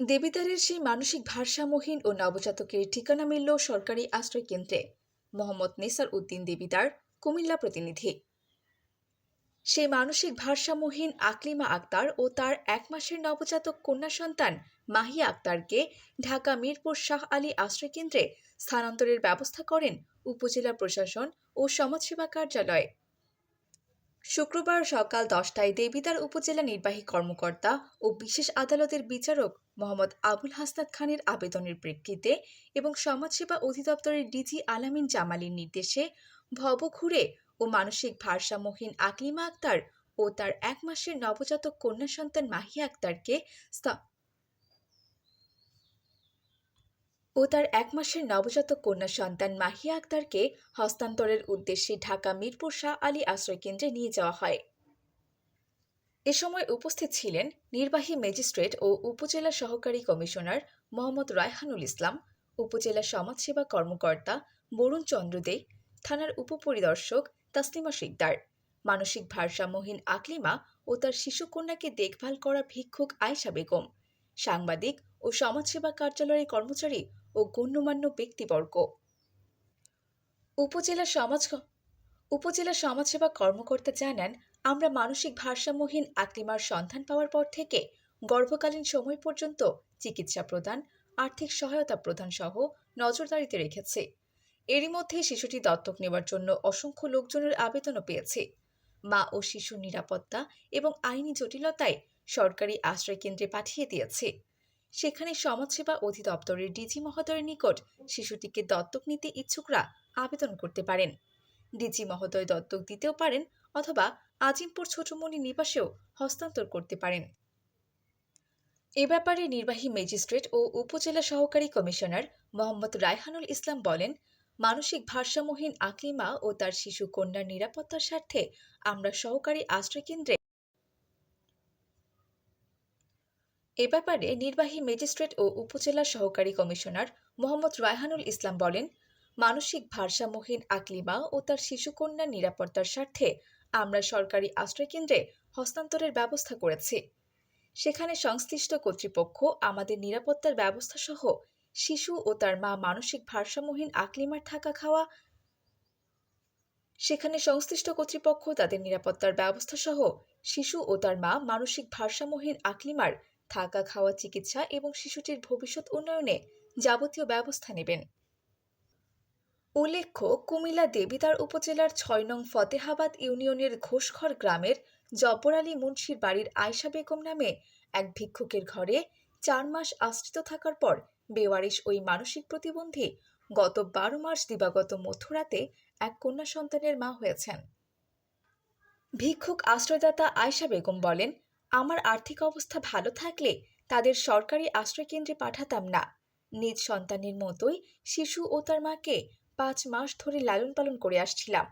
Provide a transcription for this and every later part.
দেবিদারের সেই মানসিক ভারসাম্যহীন ও নবজাতকের ঠিকানা মিলল সরকারি আশ্রয় কেন্দ্রে মোহাম্মদ নেসার উদ্দিন দেবিদার কুমিল্লা প্রতিনিধি। সেই মানসিক ভারসাম্যহীন আকলিমা আক্তার ও তার এক মাসের নবজাতক কন্যা সন্তান মাহিয়া আক্তারকে ঢাকা মিরপুর শাহ আলী আশ্রয় কেন্দ্রে স্থানান্তরের ব্যবস্থা করেন উপজেলা প্রশাসন ও সমাজসেবা কার্যালয়। শুক্রবার সকাল দশটায় দেবিদার উপজেলা নির্বাহী কর্মকর্তা ও বিশেষ আদালতের বিচারক মোহাম্মদ আবুল হাসনাত খানের আবেদনের প্রেক্ষিতে এবং সমাজসেবা অধিদপ্তরের ডিজি আলামিন জামালির নির্দেশে ভবঘুরে ও মানসিক ভারসাম্যহীন আকলিমা আক্তার ও তার এক মাসের নবজাতক কন্যা সন্তান মাহি আক্তারকে ও তার এক মাসের নবজাতক কন্যা সন্তান মাহিয়া আক্তারকে হস্তান্তরের উদ্দেশ্যে ঢাকা মিরপুর শাহ আলী আশ্রয়কেন্দ্রে নিয়ে যাওয়া হয়। এ সময় উপস্থিত ছিলেন নির্বাহী ম্যাজিস্ট্রেট ও উপজেলা সহকারী কমিশনার মোহাম্মদ রায়হানুল ইসলাম, উপজেলা সমাজসেবা কর্মকর্তা বরুণ চন্দ্র দে, থানার উপপরিদর্শক তাসলিমা শিকদার, মানসিক ভারসাম্যহীন আকলিমা ও তার শিশুকন্যাকে দেখভাল করা ভিক্ষুক আয়শা বেগম, সাংবাদিক ও সমাজসেবা কার্যালয়ের কর্মচারী ও গণ্যমান্য ব্যক্তিবর্গ। উপজেলা সমাজ উপজেলা সমাজসেবা কর্মকর্তা জানান, আমরা মানসিক ভারসাম্যহীন আকলিমার সন্ধান পাওয়ার পর থেকে গর্ভকালীন সময় পর্যন্ত চিকিৎসা প্রদান, আর্থিক সহায়তা প্রদান সহ নজরদারিতে রেখেছে। এরই মধ্যে শিশুটি দত্তক নেওয়ার জন্য অসংখ্য লোকজনের আবেদনও পেয়েছে। মা ও শিশুর নিরাপত্তা এবং আইনি জটিলতায় সরকারি আশ্রয় কেন্দ্রে পাঠিয়ে দিয়েছে। সেখানে সমাজসেবা অধিদপ্তরের ডিজি মহোদয়ের নিকট শিশুটিকে দত্তক নিতে ইচ্ছুকরা আবেদন করতে পারেন। ডিজি মহোদয় দত্তক দিতেও পারেন অথবা আজিমপুর ছোটমণি নিবাসেও হস্তান্তর করতে পারেন। এ ব্যাপারে নির্বাহী ম্যাজিস্ট্রেট ও উপজেলা সহকারী কমিশনার মোহাম্মদ রায়হানুল ইসলাম বলেন, মানসিক ভারসাম্যহীন আকলিমা ও তার শিশু কন্যার নিরাপত্তার স্বার্থে আমরা সহকারী আশ্রয়কেন্দ্রে এ ব্যাপারে নির্বাহী ম্যাজিস্ট্রেট ও উপজেলা সহকারী কমিশনার মোহাম্মদ রায়হানুল ইসলাম বলেন, মানসিক ভারসাম্যহীন আকলিমা ও তার শিশুকন্যার নিরাপত্তার স্বার্থে আমরা সরকারি আশ্রয়কেন্দ্রে হস্তান্তরের ব্যবস্থা করেছি। সেখানে সংশ্লিষ্ট কর্তৃপক্ষ, আমাদের নিরাপত্তার ব্যবস্থা সহ শিশু ও তার মা মানসিক ভারসাম্যহীন আকলিমার থাকা খাওয়া, সেখানে সংশ্লিষ্ট কর্তৃপক্ষ তাদের নিরাপত্তার ব্যবস্থা সহ শিশু ও তার মা মানসিক ভারসাম্যহীন আকলিমার থাকা খাওয়া চিকিৎসা এবং শিশুটির ভবিষ্যৎ উন্নয়নে যাবতীয় ব্যবস্থা নেবেন। উল্লেখ্য, কুমিল্লা দেবিদার উপজেলার ছয় নং ফতেহাবাদ ইউনিয়নের ঘোষঘর গ্রামের জব্বর আলী মুন্সির বাড়ির আয়শা বেগম নামে এক ভিক্ষুকের ঘরে চার মাস আশ্রিত থাকার পর বেওয়ারিশ ওই মানসিক প্রতিবন্ধী গত বারো মার্চ দিবাগত মথুরাতে এক কন্যা সন্তানের মা হয়েছেন। ভিক্ষুক আশ্রয়দাতা আয়শা বেগম বলেন আমার আর্থিক অবস্থা ভালো থাকলে তাদের সরকারি আশ্রয়কেন্দ্রে পাঠাতাম না। নিজ সন্তানের মতোই শিশু ও তার মাকে পাঁচ মাস ধরে লালন পালন করে আসছিলাম।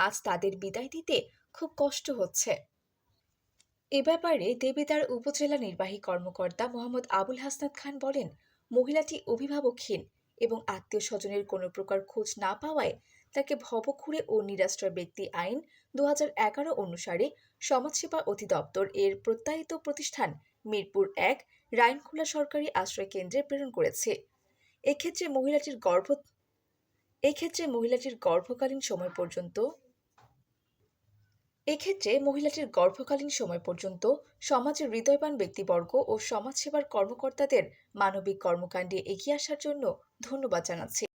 আজ তাদের বিদায় দিতে খুব কষ্ট হচ্ছে। এ ব্যাপারে দেবিদার উপজেলা নির্বাহী কর্মকর্তা মোহাম্মদ আবুল হাসনাত খান বলেন, মহিলাটি অভিভাবকহীন এবং আত্মীয় স্বজনের কোনো প্রকার খোঁজ না পাওয়ায় তাকে ভবঘুরে ও নিরাশ্রয় ব্যক্তি আইন দু অনুসারে সমাজসেবা অধিদপ্তর এর প্রত্যায়িত প্রতিষ্ঠান মিরপুর এক রাইনখোলা সরকারি আশ্রয় কেন্দ্রে প্রেরণ করেছে। এক্ষেত্রে মহিলাটির গর্ভ এক্ষেত্রে মহিলাটির গর্ভকালীন সময় পর্যন্ত এক্ষেত্রে মহিলাটির গর্ভকালীন সময় পর্যন্ত সমাজের হৃদয়বান ব্যক্তিবর্গ ও সমাজসেবার কর্মকর্তাদের মানবিক কর্মকাণ্ডে এগিয়ে আসার জন্য ধন্যবাদ জানাচ্ছি।